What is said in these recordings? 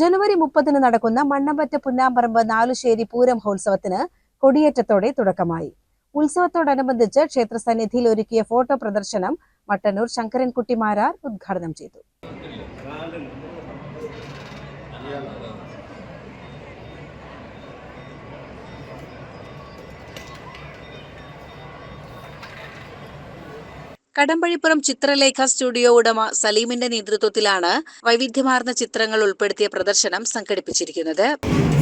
ജനുവരി മുപ്പതിന് നടക്കുന്ന മണ്ണമ്പറ്റ പുന്നാമ്പറമ്പ് നാലുശ്ശേരി പൂരം മഹോത്സവത്തിന് കൊടിയേറ്റത്തോടെ തുടക്കമായി. ഉത്സവത്തോടനുബന്ധിച്ച് ക്ഷേത്ര സന്നിധിയിൽ ഒരുക്കിയ ഫോട്ടോ പ്രദർശനം മട്ടന്നൂർ ശങ്കരൻകുട്ടി മാരാർ ഉദ്ഘാടനം ചെയ്തു. കടമ്പഴിപ്പുറം ചിത്രലേഖ സ്റ്റുഡിയോ ഉടമ സലീമിന്റെ നേതൃത്വത്തിലാണ് വൈവിധ്യമാർന്ന ചിത്രങ്ങൾ ഉൾപ്പെടുത്തിയ പ്രദർശനം സംഘടിപ്പിച്ചിരിക്കുന്നത്.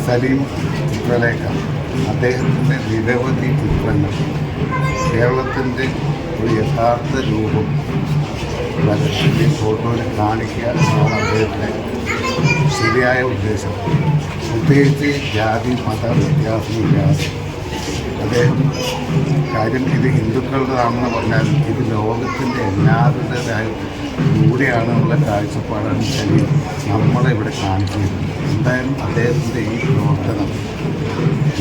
സലീം ചിത്രലേഖ. അദ്ദേഹത്തിന്റെ നിരവധി ചിത്രങ്ങൾ കേരളത്തിന്റെ ഒരു യഥാർത്ഥ രൂപം വരച്ചിന്റെ ഫോട്ടോയിൽ കാണിക്കുക എന്നാണ് അദ്ദേഹത്തിന്റെ ശരിയായ ഉദ്ദേശം. പ്രത്യേകിച്ച് ജാതി മത വ്യത്യാസമില്ലാതെ അദ്ദേഹം കാര്യം ഇത് ഹിന്ദുക്കളുടേതാണെന്ന് പറഞ്ഞാൽ ഇത് ലോകത്തിന്റെ എല്ലാവരുടേതായ കൂടെയാണെന്നുള്ള കാഴ്ചപ്പാടാണ് ശരി നമ്മളെ ഇവിടെ കാണിക്കുന്നത്. എന്തായാലും അദ്ദേഹത്തിന്റെ ഈ പ്രവർത്തനം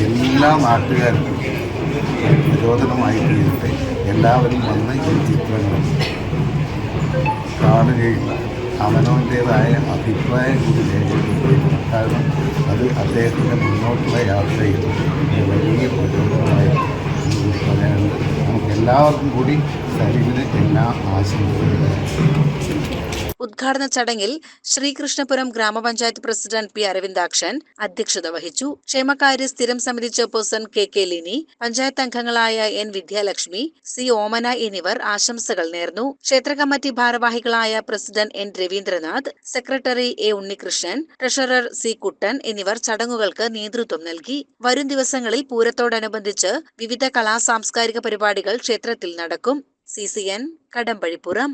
എല്ലാ നാട്ടുകാർക്കും പ്രചോദനമായി തീരട്ടെ എല്ലാവരും വന്ന് ഈ ചിത്രങ്ങൾ കാണുകയും അവനവന്റേതായ അഭിപ്രായം കൂടി രേഖപ്പെടുത്തുകയും കാരണം അത് അദ്ദേഹത്തിന്റെ മുന്നോട്ടുള്ള യാത്രയിൽ വലിയ നമുക്ക് എല്ലാവർക്കും കൂടി സലീമിന് എല്ലാ ആശംസകളും. ഉദ്ഘാടന ചടങ്ങിൽ ശ്രീകൃഷ്ണപുരം ഗ്രാമപഞ്ചായത്ത് പ്രസിഡന്റ് പി അരവിന്ദാക്ഷൻ അധ്യക്ഷത വഹിച്ചു. ക്ഷേമകാര്യ സ്ഥിരം സമിതി chairperson K K Lini panchayat അംഗങ്ങളായ എൻ വിദ്യാലക്ഷ്മി സി ഓമന എന്നിവർ ആശംസകൾ നേർന്നു. ക്ഷേത്ര കമ്മിറ്റി ഭാരവാഹികളായ president N Ravindranath secretary A Unnikrishnan treasurer C Kuttan എന്നിവർ ചടങ്ങുകൾക്ക് നേതൃത്വം നൽകി. വരും ദിവസങ്ങളിൽ പൂരത്തോടനുബന്ധിച്ച് വിവിധ കലാ സാംസ്കാരിക പരിപാടികൾ ക്ഷേത്രത്തിൽ നടക്കും. C C N Kadambazhipuram.